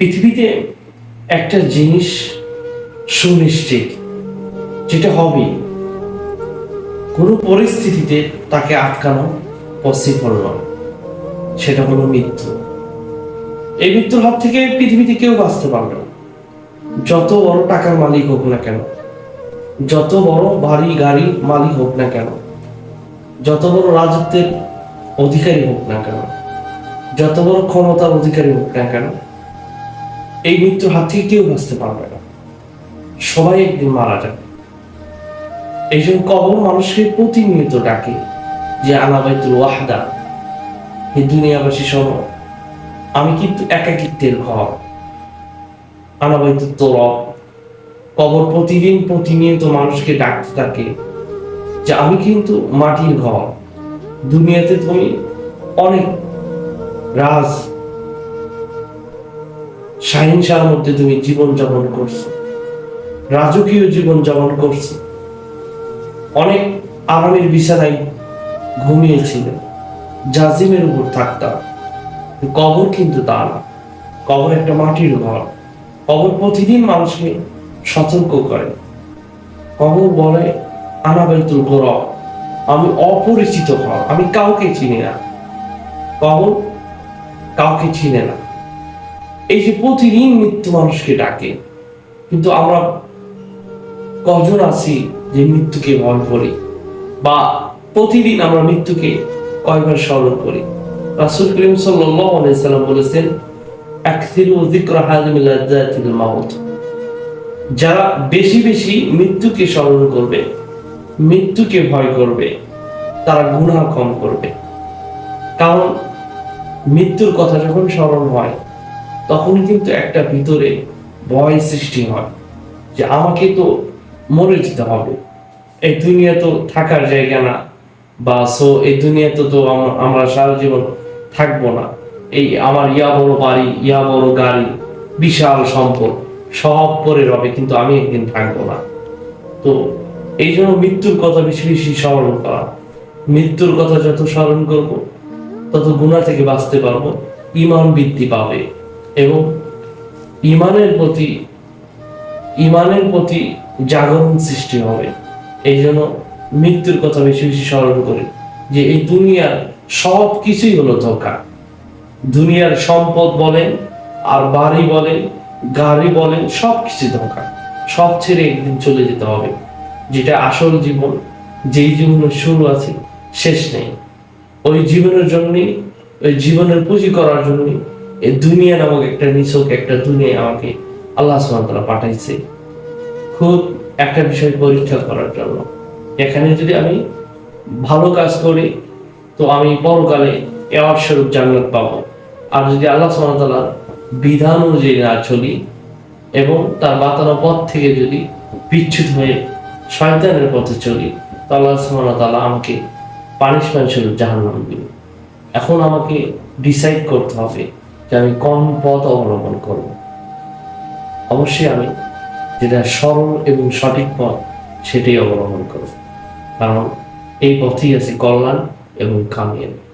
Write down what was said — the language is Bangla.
পৃথিবীতে একটা জিনিস সুনিশ্চিত, যেটা হবে, কোনো পরিস্থিতিতে তাকে আটকানো পসিবল নয়। সেটা হলো মৃত্যু। এই মৃত্যুর হাত থেকে পৃথিবীতে কেউ বাঁচতে পারবে না। যত বড় টাকার মালিক হোক না কেন, যত বড় বাড়ি গাড়ি মালিক হোক না কেন, যত বড় রাজত্বের অধিকারী হোক না কেন, যত বড় ক্ষমতার অধিকারী হোক না কেন এই মৃত্যুর হাত থেকে কেউ বাঁচতে পারবে না। সবাই একদিন মারা যাবে। এই জন্য কবর মানুষকে প্রতিনিয়ত ডাকে যে আনাবাইতুল ওয়াহদা, হে দুনিয়াবাসী শোনো, আমি কিন্তু একাকিত্বের ঘর। আনাবাইতুল তোরব, কবর প্রতিদিন প্রতিনিয়ত মানুষকে ডাকতে থাকে যে, আমি কিন্তু মাটির ঘর। দুনিয়াতে তুমি অনেক রাজ সাহিংসার মধ্যে তুমি জীবন যাপন করছ। রাজকীয় জীবন যাপন করছ। অনেক আরামের বিছানায় ঘুমিয়েছিলেন জাজিমের উপর থাকতাম কবর কিন্তু তা না। কবর একটা মাটির ঘর। কবর প্রতিদিন মানুষকে সতর্ক করে। কবর বলে আনাবাইতুল গরব আমি অপরিচিত ঘর আমি কাউকে চিনি না। কবর কাউকে চিনে না। এই যে প্রতিদিন মৃত্যু মানুষকে ডাকে, কিন্তু আমরা কজন আছি যে মৃত্যুকে ভয় করি? বা প্রতিদিন আমরা মৃত্যুকে কয়বার স্মরণ করি? রাসূল করিম সাল্লাম বলেছেন যারা বেশি বেশি মৃত্যুকে স্মরণ করবে, মৃত্যুকে ভয় করবে, তারা গুনাহ কম করবে। কারণ মৃত্যুর কথা যখন স্মরণ হয় তখন কিন্তু একটা ভিতরে ভয় সৃষ্টি হয় যে আমাকে তো মরে যেতে হবে। এই দুনিয়া তো থাকার জায়গা না বা সো এই দুনিয়াতে তো আম- আমরা সারা জীবন থাকব না। এই আমার ইয়া বড় বাড়ি, ইয়া বড় গাড়ি, বিশাল সম্পদ, সব পরে রবে কিন্তু আমি একদিন থাকব না। তো এই জন্য মৃত্যুর কথা বেশি বেশি স্মরণ করা। মৃত্যুর কথা যত স্মরণ করব, তত গুণা থেকে বাঁচতে পারব ইমান বৃদ্ধি পাবে। এবং ইমানের প্রতি ইমানের প্রতি জাগরণ সৃষ্টি হবে। এই জন্য মৃত্যুর কথা বেশি বেশি স্মরণ করি যে এই দুনিয়ার সব কিছুই হলো ধোকা। দুনিয়ার সম্পদ বলেন, আর বাড়ি বলেন, গাড়ি বলেন সব কিছু ধোকা। সব ছেড়ে একদিন চলে যেতে হবে। যেটা আসল জীবন, যেই জীবনের শুরু আছে, শেষ নেই। ওই জীবনের জন্যই, ওই জীবনের পুঁজি করার জন্যই এই দুনিয়া নামক একটা নিছক একটা দুনিয়া আমাকে আল্লাহ সুবহানাহু পাঠাইছে। খুব একটা বিষয় পরীক্ষা করার জন্য। এখানে যদি আমি ভালো কাজ করি, তো আমি পরকালে এওয়ার্ড স্বরূপ জান্নাত পাবো। আর যদি আল্লাহ সুবহানাহু বিধান অনুযায়ী না চলি এবং তার বাতানো পথ থেকে যদি বিচ্ছুত হয়ে শয়তানের পথে চলি, তো আল্লাহ সুবহানাহু তাআলা আমাকে পানিশমেন্ট স্বরূপ জাহান্নাম দিবে। এখন আমাকে ডিসাইড করতে হবে যে আমি কোন পথ অবলম্বন করব। অবশ্যই আমি যেটা সরল এবং সঠিক পথ, সেটাই অবলম্বন করব। কারণ এই পথেই আছে কল্যাণ এবং কামিয়াবি।